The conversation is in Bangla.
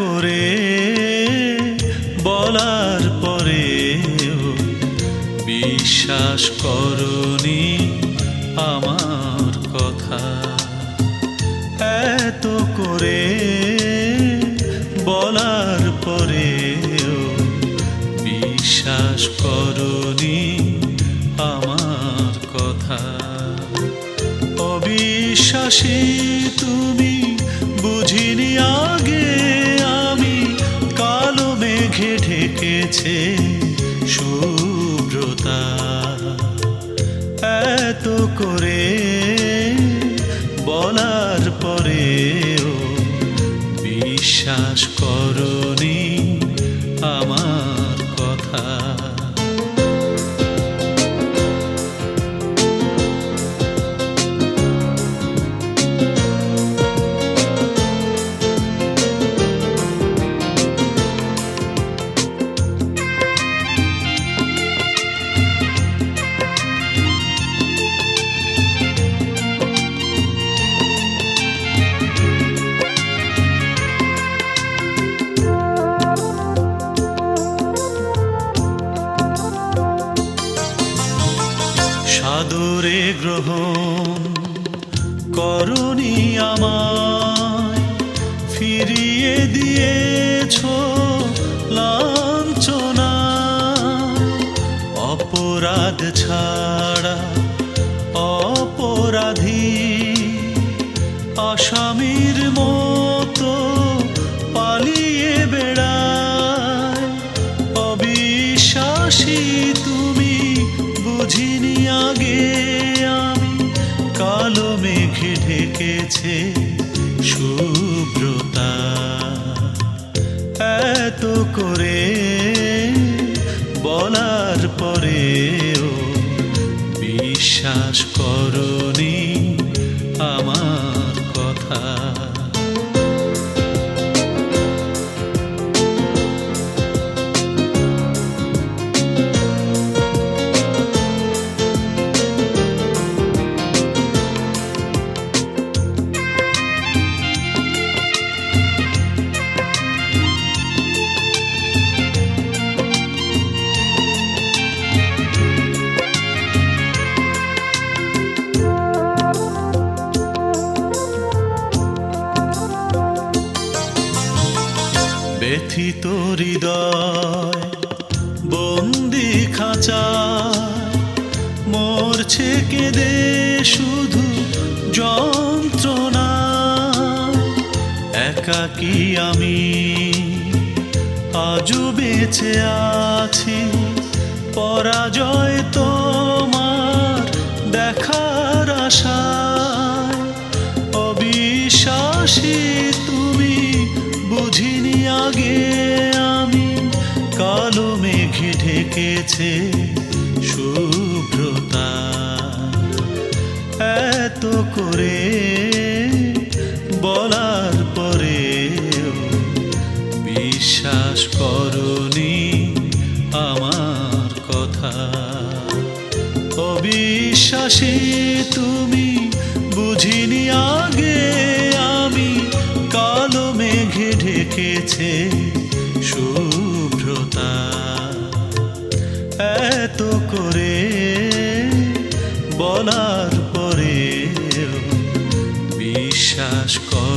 করে বলার পরেও বিশ্বাস করনি আমার কথা। এত করে বলার পরেও বিশ্বাস করনি আমার কথা। অবিশ্বাসী তুমি ঢেকেছে শুভ্রতা। এত করে বলার পরেও বিশ্বাস করনি আমার। সাদরে গ্রহণ করনি আমায়। ফিরিয়ে দিয়েছ লাঞ্ছনা অপরাধ ছাড়া অপরাধী আসামির মতো ঢেকেছে শুভ্রতা এত করে বলার পরেও বিশ্বাস করনি ব্যথিত হৃদয়, বন্দি খাঁচা, মরছে কেঁদে শুধু যন্ত্রণা। একাকি আমি? আজও বেঁচে আছি, পরাজয় তোমার দেখার আশায়। অবিশ্বাসী মেঘে শুভ্রতা। এত করে বলার পরেও বিশ্বাস করনি আমার কথা। অবিশ্বাসী তুমি বলার পরেও বিশ্বাস কর